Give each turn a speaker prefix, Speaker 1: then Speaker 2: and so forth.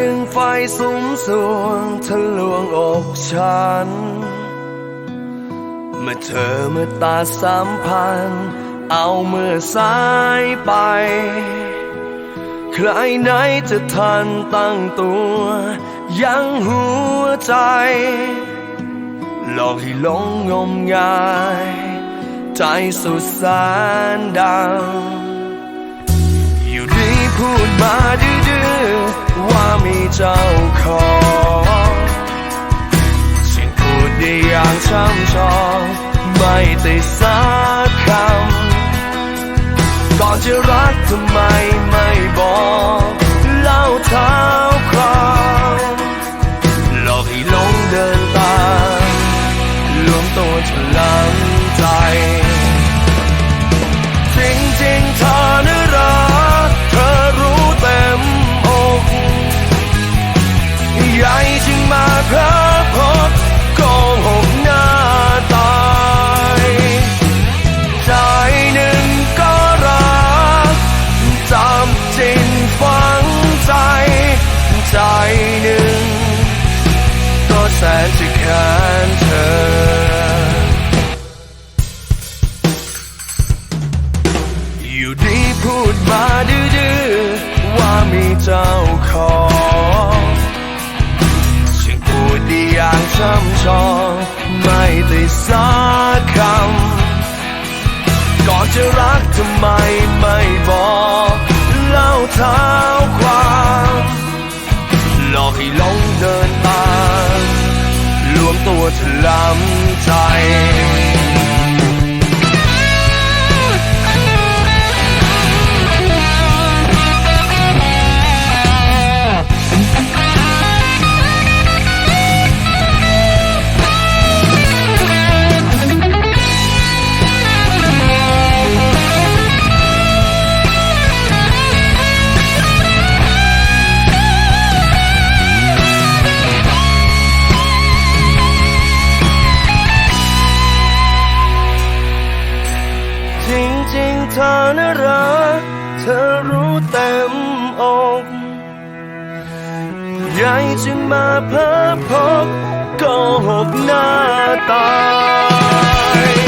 Speaker 1: ดึงไฟสุมสวงทะลวงอกฉัน เมื่อเธอเมื่อตาสัมพัน เอาเมื่อสายไป ใครไหนจะทันตั้งตัว ยังหัวใจหลอกให้หลงงมงาย ใจสุดแสนดัง อยู่ดีพูดมาดื้อ เจ้าของฉันพูดได้อย่างช่ำชองไม่ติดสักคำก่อนจะรักทำไมไม่บอกเล่าเท้าความหลอกให้หลงเดินตามลวงตัวฉลังใจ นจะแค้นเธอ อยู่ดีพูดมาดื้อๆว่ามีเจ้าของฉันพูดดีอย่างช่ำชองไม่ได้สักคำก่อนจะรักทำไมไม่ วถลำใจ จริงเธอน่ารักเธอรู้เต็มอกใหญ่จึงมาเพ้อพบโก็หกหน้าตาย